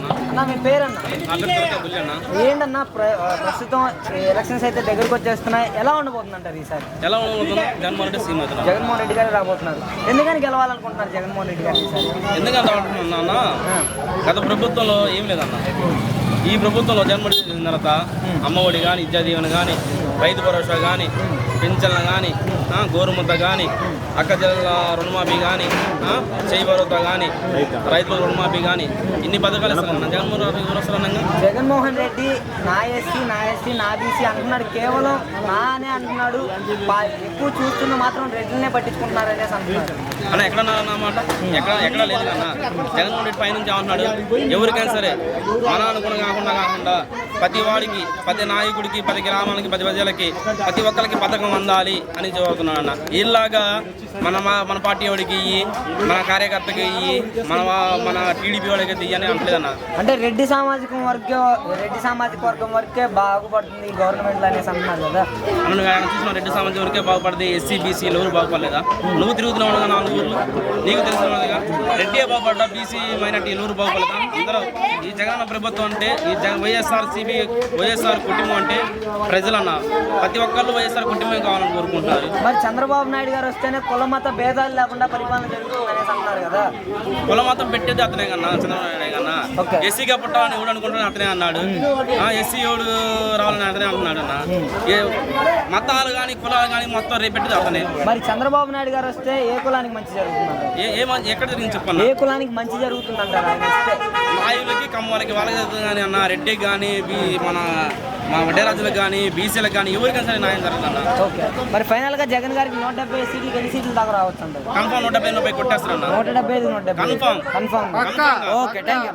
అన్న. మీ పేరన్న? ఏంటన్నా ప్ర- ప్రస్తుతం ఎలక్షన్స్ అయితే దగ్గరకు వచ్చేస్తున్నాయి. ఎలా ఉండబోతుంది అంటారు ఈసారి? ఎలా ఉండబోతున్నా జగన్మోహన్ రెడ్డి సీఎం జగన్మోహన్ రెడ్డి గారు రాబోతున్నారు. ఎందుకని గెలవాలనుకుంటున్నారు జగన్మోహన్ రెడ్డి గారు ఈసారి? ఎందుకంత అంటున్నా అన్న? గత ప్రభుత్వంలో ఏం లేదన్న. ఈ ప్రభుత్వంలో జగన్మోహన్ రెడ్డి తర్వాత అమ్మఒడి కానీ విద్యా దీవెన కానీ రైతు భరోసా కానీ పింఛన్లు కానీ గోరుముద్ద కానీ అక్క జిల్లా రుణమాఫీ కానీ చేయి భరోసా కానీ రైతుల రుణమాఫీ కానీ ఇన్ని పథకాలు ఇస్తారన్న జగన్మోహన్ రెడ్డి జగన్మోహన్ రెడ్డి నా ఎస్సీ నా ఎస్సీ నా బీసీ అంటున్నాడు. కేవలం నా అనే అంటున్నాడు ఎక్కువ చూస్తున్న మాత్రం రెడ్లనే పట్టించుకుంటున్నారు అనేసి అన్న ఎక్కడ నా మాట? ఎక్కడ ఎక్కడ లేదు కన్నా జగన్మోహన్ రెడ్డి పైనుంచి ఏమంటున్నాడు ఎవరికైనా సరే మన అనుగుణంగా కాకుండా కాకుండా ప్రతి వాడికి ప్రతి నాయకుడికి ప్రతి గ్రామాలకి ప్రతి ప్రజలకి ప్రతి ఒక్కరికి పథకం అందాలి అని చెబుతున్నాడు అన్న. ఇలాగా మన మన పార్టీ వాడికి ఇయ్యి మన కార్యకర్తకి ఇయ్యి మన మన టీడీపీ వాడికి ఇయ్యి అని అంటలేదన్న అంటే రెడ్డి సామాజిక వర్గం రెడ్డి సామాజిక వర్గం వరకే బాగుపడుతుంది గవర్నమెంట్ అనేసి అంటున్నారు కదా. ఆయన చూసిన రెడ్డి సమాజం వరకే బాగుపడదు ఎస్సీ బీసీలు ఎవరు బాగుపడలేదా? నువ్వు తిరుగుతున్నావు నాలుగు ఊర్లు. నీకు తెలిసినదిగా రెడ్డి బాగుపడ్డా బీసీ మైనార్టీ ఎవరు బాగుపడదా అందరూ ఈ జగన్ ప్రభుత్వం అంటే ఈ జగన్ వైఎస్ఆర్ సిబి వైఎస్ఆర్ కుటుంబం అంటే ప్రజలన్న. ప్రతి ఒక్కళ్ళు వైఎస్ఆర్ కుటుంబం కావాలని కోరుకుంటున్నారు. మరి చంద్రబాబు నాయుడు గారు వస్తేనే కుల మత భేదాలు లేకుండా పరిపాలన జరుగుతుంది అనేసి అంటున్నారు కదా? కుల మతం పెట్టేది అతనే కన్నా చంద్రబాబు కన్నా. ఓకే. ఎస్సీగా పుట్టాలని ఎవడు అనుకుంటున్నా అతనే అన్నాడు. ఎస్సీ ఎవడు రావాలని అతనే అంటున్నాడు అన్న. ఏ మతాలు కానీ కులాలు కానీ మొత్తం రేపెట్టేది అతనే. మరి చంద్రబాబు నాయుడు గారు వస్తే ఏ కులానికి మంచి ఏ మ- ఎక్కడ జరిగింది చెప్పన్నా? ఏ కులానికి మంచి జరుగుతుందంటారు ఆయన వస్తే? నాయులకి కమ్మవారికి వాళ్ళకి జరుగుతుంది కానీ అన్న రెడ్డికి కానీ మన మన వడ్డేరాజులకు కానీ బీసీలకు కానీ ఎవరికైనా సరే న్యాయం జరుగుతుంది? ఓకే. మరి ఫైనల్గా జగన్ గారికి నూట డెబ్బై సీట్లు ఎన్ని సీట్లు దాకా రావచ్చు అంటారు? కన్ఫామ్ నూట డెబ్బై కొట్టేస్తారన్న? నూట డెబ్బై ఐదు నూట డెబ్బై. Confirm. Confirm. Okay thank you